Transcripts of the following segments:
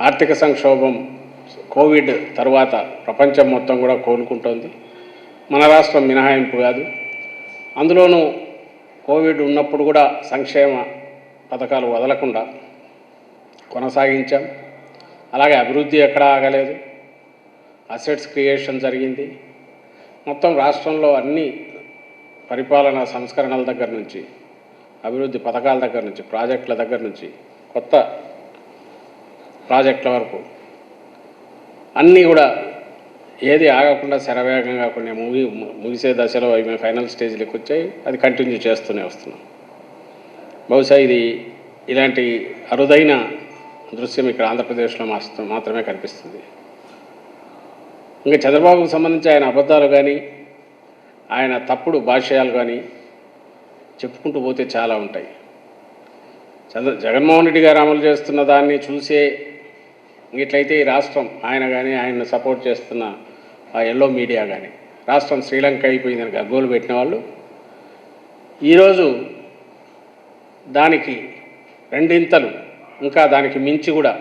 ఆర్థిక సంక్షోభం కోవిడ్ తర్వాత ప్రపంచం మొత్తం కూడా కోలుకుంటోంది. మన రాష్ట్రం మినహాయింపు కాదు. అందులోనూ కోవిడ్ ఉన్నప్పుడు కూడా సంక్షేమ పథకాలు వదలకుండా కొనసాగించాం. అలాగే అభివృద్ధి ఎక్కడా ఆగలేదు. అసెట్స్ క్రియేషన్ జరిగింది. మొత్తం రాష్ట్రంలో అన్ని పరిపాలనా సంస్కరణల దగ్గర నుంచి అభివృద్ధి పథకాల దగ్గర నుంచి ప్రాజెక్టుల దగ్గర నుంచి కొత్త ప్రాజెక్టుల వరకు. అన్నీ కూడా ఏది ఆగకుండా శరవేగంగా కొన్ని ముగి ముగిసే దశలో ఇవి ఫైనల్ స్టేజ్లోకి వచ్చాయి. అది కంటిన్యూ చేస్తూనే వస్తున్నాం. బహుశా ఇది ఇలాంటి అరుదైన దృశ్యం ఇక్కడ ఆంధ్రప్రదేశ్లో మాత్రం మాత్రమే కనిపిస్తుంది. ఇంకా చంద్రబాబుకు సంబంధించి ఆయన అబద్ధాలు కానీ ఆయన తప్పుడు భాష్యాలు కానీ చెప్పుకుంటూ పోతే చాలా ఉంటాయి. చంద్ర జగన్మోహన్ రెడ్డి గారు అమలు చేస్తున్న దాన్ని చూసే ఇట్లయితే ఈ రాష్ట్రం ఆయన కానీ ఆయన సపోర్ట్ చేస్తున్న ఆ ఎల్లో మీడియా కానీ రాష్ట్రం శ్రీలంక అయిపోయిందని గగ్గోలు పెట్టిన వాళ్ళు. ఈరోజు దానికి రెండింతలు ఇంకా దానికి మించి కూడా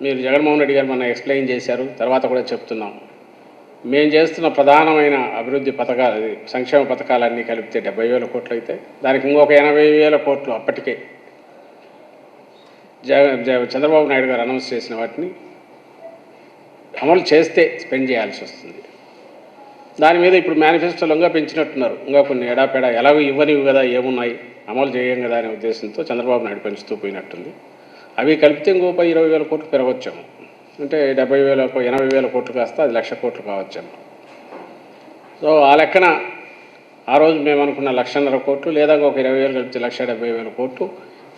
మీరు జగన్మోహన్ రెడ్డి గారు మన ఎక్స్ప్లెయిన్ చేశారు తర్వాత కూడా చెప్తున్నాం. మేము చేస్తున్న ప్రధానమైన అభివృద్ధి పథకాలు సంక్షేమ పథకాలన్నీ కలిపితే డెబ్బై వేల కోట్లు అయితే దానికి ఇంకొక ఎనభై వేల కోట్లు అప్పటికే చంద్రబాబు నాయుడు గారు అనౌన్స్ చేసిన వాటిని అమలు చేస్తే స్పెండ్ చేయాల్సి వస్తుంది. దాని మీద ఇప్పుడు మేనిఫెస్టోలు ఇంకా పెంచినట్టున్నారు. ఇంకా కొన్ని ఎడాపెడా ఎలాగో ఇవ్వనివి కదా ఏమున్నాయి అమలు చేయం కదా అనే ఉద్దేశంతో చంద్రబాబు నాయుడు పెంచుతూ పోయినట్టుంది. అవి కలిపితే ఇంకో పై ఇరవై వేల కోట్లు పెరగొచ్చాము. అంటే డెబ్బై వేల ఎనభై వేల కోట్లు కాస్త అది లక్ష కోట్లు కావచ్చాము. సో ఆ లెక్కన ఆ రోజు మేము అనుకున్న లక్షన్నర కోట్లు లేదా ఒక ఇరవై వేలు కలిపితే లక్ష డెబ్బై వేల కోట్లు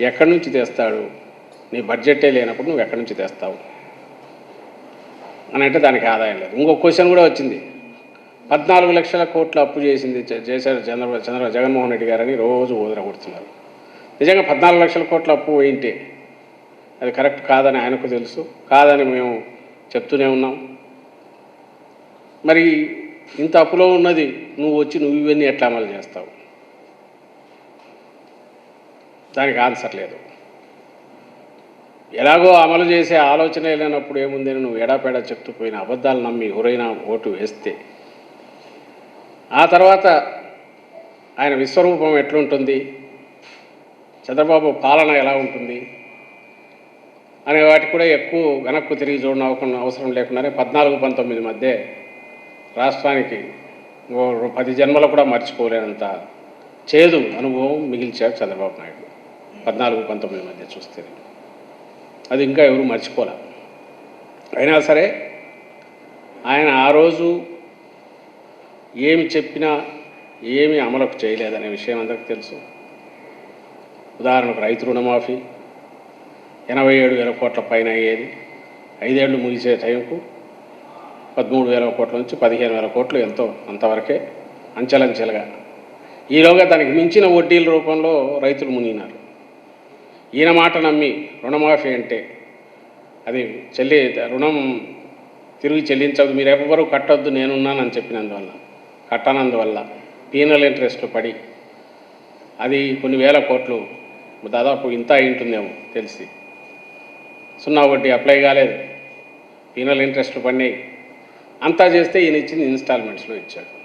ఎక్కడి నుంచి తెస్తాడు? నీ బడ్జెటే లేనప్పుడు నువ్వు ఎక్కడి నుంచి తెస్తావు? అని అంటే దానికి ఆదాయం లేదు. ఇంకో క్వశ్చన్ కూడా వచ్చింది. పద్నాలుగు లక్షల కోట్ల అప్పు చేసింది చేశారు చంద్ర చంద్ర జగన్మోహన్ రెడ్డి గారని రోజు ఓదర కొడుతున్నారు. నిజంగా పద్నాలుగు లక్షల కోట్ల అప్పు ఏంటి అది కరెక్ట్ కాదని ఆయనకు తెలుసు. కాదని మేము చెప్తూనే ఉన్నాం. మరి ఇంత అప్పులో ఉన్నది నువ్వు వచ్చి నువ్వు ఇవన్నీ ఎట్లా అమలు చేస్తావు? దానికి ఆన్సర్ లేదు. ఎలాగో అమలు చేసే ఆలోచన లేనప్పుడు ఏముందని నువ్వు ఎడాపెడా చెప్తూ పోయిన అబద్ధాలు నమ్మి ఎవరైనా ఓటు వేస్తే. ఆ తర్వాత ఆయన విశ్వరూపం ఎట్లుంటుంది? చంద్రబాబు పాలన ఎలా ఉంటుంది? అనే వాటికి కూడా ఎక్కువ వెనక్కు తిరిగి చూడడం అవకుండా అవసరం లేకుండానే పద్నాలుగు పంతొమ్మిది మధ్య రాష్ట్రానికి పది జన్మలు కూడా మర్చిపోలేనంత చేదు అనుభవం మిగిల్చారు చంద్రబాబు నాయుడు. పద్నాలుగు పంతొమ్మిది మధ్య చూస్తే అది ఇంకా ఎవరు మర్చిపోలే. అయినా సరే ఆయన ఆ రోజు ఏమి చెప్పినా ఏమి అమలుకు చేయలేదనే విషయం అందరికి తెలుసు. ఉదాహరణకు రైతు రుణమాఫీ ఎనభై ఏడు వేల కోట్ల పైన అయ్యేది ఐదేళ్ళు ముగిసే టైంకు పదమూడు వేల కోట్ల నుంచి పదిహేను వేల కోట్లు ఎంతో అంతవరకే అంచెలంచెలుగా. ఈలోగా దానికి మించిన వడ్డీల రూపంలో రైతులు మునిగినారు. ఈయన మాట నమ్మి రుణమాఫీ అంటే అది చెల్లి రుణం తిరిగి చెల్లించదు. మీరు ఎవ్వరూ కట్టొద్దు నేనున్నానని చెప్పినందువల్ల కట్టనందువల్ల పీనల్ ఇంట్రెస్ట్లు పడి అది కొన్ని వేల కోట్లు దాదాపు ఇంత అయి ఉంటుందేమో తెలిసి. సున్నా వడ్డీ అప్లై కాలేదు. పీనల్ ఇంట్రెస్ట్ పడినాయి. అంతా చేస్తే ఈయన ఇచ్చింది ఇన్స్టాల్మెంట్స్లో ఇచ్చాడు.